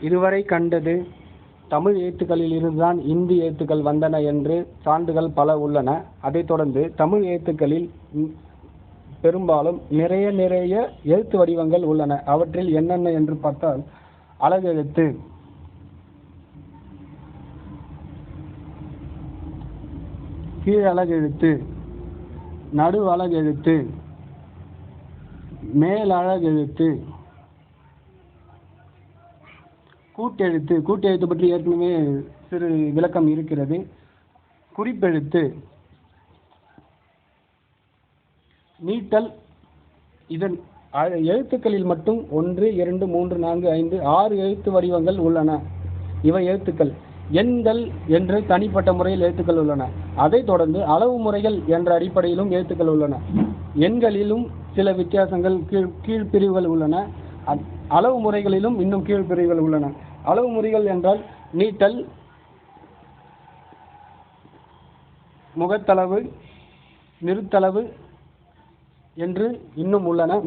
இதுவரை கண்டது தமிழ் எழுத்துக்களில் இருந்துதான் இந்தி எழுத்துக்கள் வந்தன என்று சான்றுகள் பல உள்ளன. அதைத் தொடர்ந்து தமிழ் எழுத்துக்களில் பெரும்பாலும் நிறைய நிறைய எழுத்து வடிவங்கள் உள்ளன. அவற்றில் என்னென்ன என்று பார்த்தால் அலகெழுத்து கீழழகெழுத்து நடு அலகெழுத்து மேலழகெழுத்து கூட்டெழுத்து கூட்டெழுத்து பற்றி ஏற்கனவே சிறு விளக்கம் இருக்கிறது. குறிப்பெழுத்து. நீட்டல் இதன் எழுத்துக்களில் மட்டும் ஒன்று இரண்டு மூன்று நான்கு ஐந்து ஆறு எழுத்து வடிவங்கள் உள்ளன. இவை எழுத்துக்கள். எண்கள் என்று தனிப்பட்ட முறையில் எழுத்துக்கள் உள்ளன. அதைத் தொடர்ந்து அளவு முறைகள் என்ற அடிப்படையிலும் எழுத்துக்கள் உள்ளன. எண்களிலும் சில வித்தியாசங்கள் கீழ் கீழ்பிரிவுகள் உள்ளன. அளவு முறைகளிலும் இன்னும் கீழ்பிரிவுகள் உள்ளன. அளவு முறிகள் என்றால் நீட்டல் முகத்தளவு நிறுத்தளவு என்று இன்னும் உள்ளன.